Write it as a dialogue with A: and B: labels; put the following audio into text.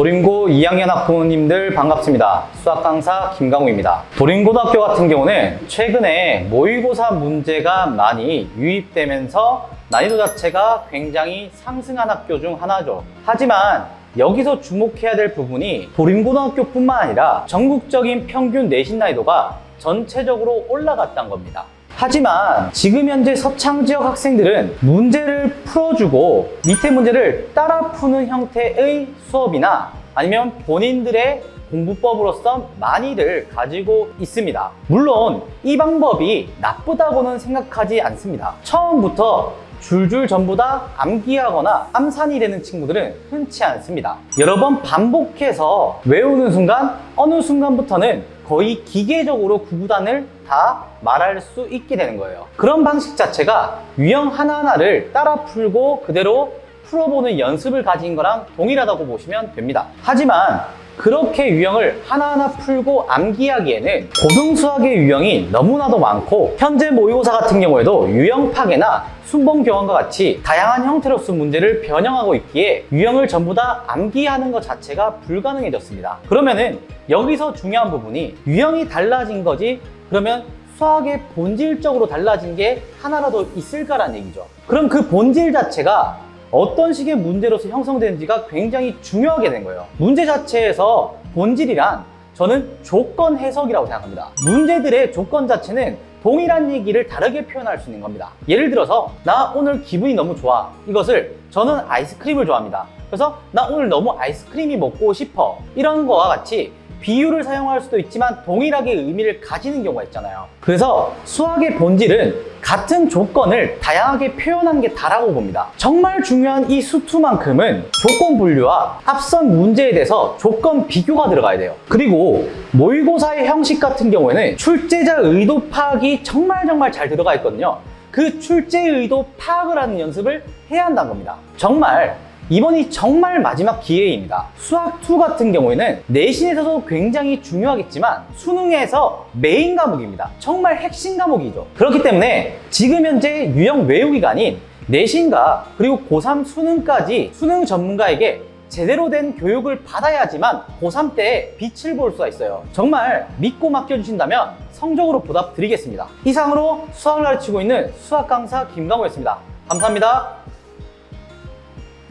A: 도림고 2학년 학부모님들 반갑습니다. 수학 강사 김강우입니다. 도림고등학교 같은 경우는 최근에 모의고사 문제가 많이 유입되면서 난이도 자체가 굉장히 상승한 학교 중 하나죠. 하지만 여기서 주목해야 될 부분이 도림고등학교뿐만 아니라 전국적인 평균 내신 난이도가 전체적으로 올라갔다는 겁니다. 하지만 지금 현재 서창 지역 학생들은 문제를 풀어주고 밑에 문제를 따라 푸는 형태의 수업이나 아니면 본인들의 공부법으로서 많이들 가지고 있습니다. 물론 이 방법이 나쁘다고는 생각하지 않습니다. 처음부터 줄줄 전부 다 암기하거나 암산이 되는 친구들은 흔치 않습니다. 여러 번 반복해서 외우는 순간 어느 순간부터는 거의 기계적으로 구구단을 다 말할 수 있게 되는 거예요. 그런 방식 자체가 유형 하나하나를 따라 풀고 그대로 풀어보는 연습을 가진 거랑 동일하다고 보시면 됩니다. 하지만 그렇게 유형을 하나하나 풀고 암기하기에는 고등수학의 유형이 너무나도 많고 현재 모의고사 같은 경우에도 유형 파괴나 순번 교환과 같이 다양한 형태로서 문제를 변형하고 있기에 유형을 전부 다 암기하는 것 자체가 불가능해졌습니다. 그러면은 여기서 중요한 부분이 유형이 달라진 거지 그러면 수학의 본질적으로 달라진 게 하나라도 있을까라는 얘기죠. 그럼 그 본질 자체가 어떤 식의 문제로서 형성되는지가 굉장히 중요하게 된 거예요. 문제 자체에서 본질이란 저는 조건 해석이라고 생각합니다. 문제들의 조건 자체는 동일한 얘기를 다르게 표현할 수 있는 겁니다. 예를 들어서 나 오늘 기분이 너무 좋아. 이것을 저는 아이스크림을 좋아합니다. 그래서 나 오늘 너무 아이스크림이 먹고 싶어. 이런 거와 같이 비유를 사용할 수도 있지만 동일하게 의미를 가지는 경우가 있잖아요. 그래서 수학의 본질은 같은 조건을 다양하게 표현한 게 다라고 봅니다. 정말 중요한 이 수투만큼은 조건 분류와 앞선 문제에 대해서 조건 비교가 들어가야 돼요. 그리고 모의고사의 형식 같은 경우에는 출제자 의도 파악이 정말 정말 잘 들어가 있거든요. 그 출제 의도 파악을 하는 연습을 해야 한다는 겁니다. 정말 이번이 정말 마지막 기회입니다. 수학2 같은 경우에는 내신에서도 굉장히 중요하겠지만 수능에서 메인 과목입니다. 정말 핵심 과목이죠. 그렇기 때문에 지금 현재 유형 외우기가 아닌 내신과 그리고 고3 수능까지 수능 전문가에게 제대로 된 교육을 받아야지만 고3 때 빛을 볼 수가 있어요. 정말 믿고 맡겨주신다면 성적으로 보답 드리겠습니다. 이상으로 수학을 가르치고 있는 수학 강사 김강호였습니다. 감사합니다.